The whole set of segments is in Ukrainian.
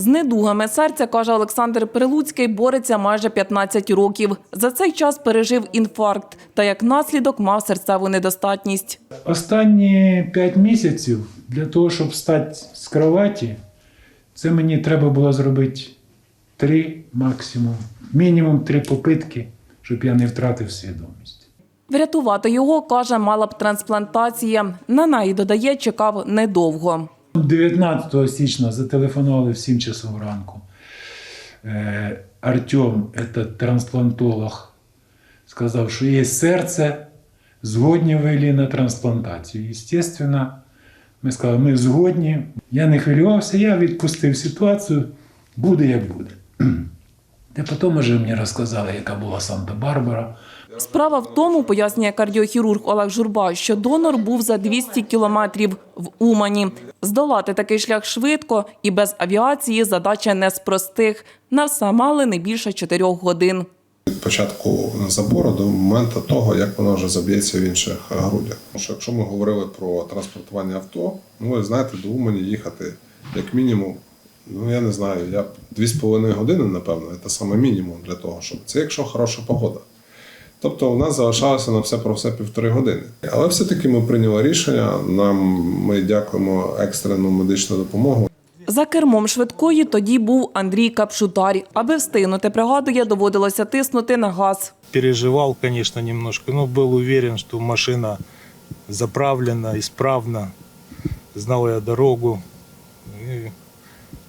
З недугами серця, каже Олександр Прилуцький, бореться майже 15 років. За цей час пережив інфаркт та як наслідок мав серцеву недостатність. Останні 5 місяців для того, щоб встати з кроваті, це мені треба було зробити три максимум, мінімум три попитки, щоб я не втратив свідомість. Врятувати його, каже, мала б трансплантація. На неї, додає, чекав недовго. 19 січня зателефонували в 7 часов ранку. Е, Артем, це трансплантолог, сказав, що є серце, згодні ви на трансплантацію. Звісно, ми сказали, ми згодні. Я не хвилювався, я відпустив ситуацію, буде як буде. Та потім вже мені розказали, яка була Санта-Барбара. Справа в тому, пояснює кардіохірург Олег Журба, що донор був за 200 кілометрів в Умані. Здолати такий шлях швидко і без авіації задача не з простих. На все мали не більше 4 годин. від початку забору до моменту того, як воно вже заб'ється в інших грудях. Тому що якщо ми говорили про транспортування авто, ну ви знаєте, до Умані їхати як мінімум, ну я не знаю, я б 2,5 години, напевно, це саме мінімум для того, щоб це якщо хороша погода. Тобто у нас залишалося на все про все півтори години. Але все-таки ми прийняли рішення. Нам ми дякуємо екстрену медичну допомогу. За кермом швидкої тоді був Андрій Капшутар. Аби встигнути, пригадує, доводилося тиснути на газ. Переживал, конечно, немножко, но был уверен, что машина заправлена, исправна. Знал я дорогу. И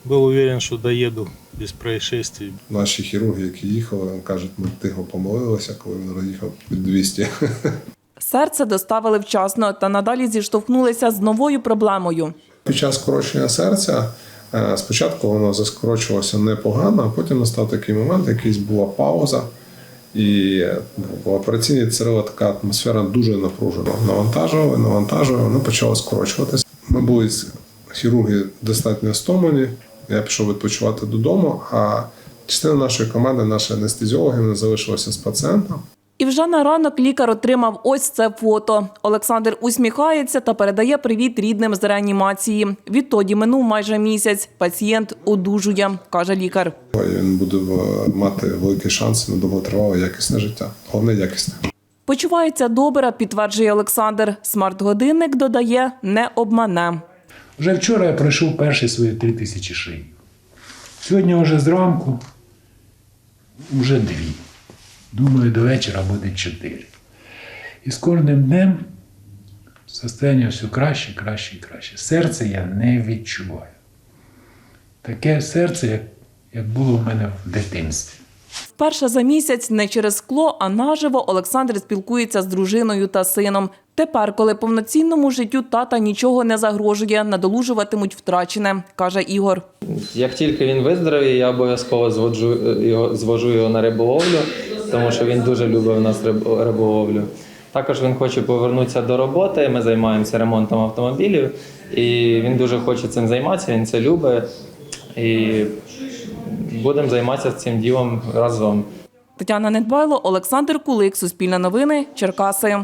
был уверен, что доеду без происшествий. Наші хірурги, які їхали, кажуть, ми тихо помолилися, коли він роз'їхав під 200. Серце доставили вчасно та надалі зіштовхнулися з новою проблемою. Під час скорочення серця е, спочатку воно заскорочувалося непогано, а потім настав такий момент, якийсь була пауза. І е, в операційній царила така атмосфера дуже напружена. Навантажували, навантажували, воно почало скорочуватися. Ми були хірурги достатньо стомлені. Я пішов відпочивати додому, а частина нашої команди, наші анестезіологи, вони залишилися з пацієнтом. І вже на ранок лікар отримав ось це фото. Олександр усміхається та передає привіт рідним з реанімації. Відтоді минув майже місяць. Пацієнт одужує, каже лікар. Він буде мати великі шанси на довготривале якісне життя. Головне якісне. Почувається добре, підтверджує Олександр. Смарт-годинник додає, не обмане. Вже вчора я пройшов перші свої три тисячі шиї. Сьогодні вже зранку вже дві. Думаю, до вечора буде чотири. І з кожним днем состояння все краще, краще і краще. Серце я не відчуваю. Таке серце, як було в мене в дитинстві. Вперше за місяць не через скло, а наживо Олександр спілкується з дружиною та сином. Тепер, коли повноцінному життю тата нічого не загрожує, надолужуватимуть втрачене, каже Ігор. Як тільки він виздоровіє, я обов'язково зводжу його, звожу його на риболовлю, тому що він дуже любить у нас риб- риболовлю. Також він хоче повернутися до роботи. Ми займаємося ремонтом автомобілів, і він дуже хоче цим займатися, він це любить. І будемо займатися цим ділом разом. Тетяна Недбайло, Олександр Кулик, Суспільне новини, Черкаси.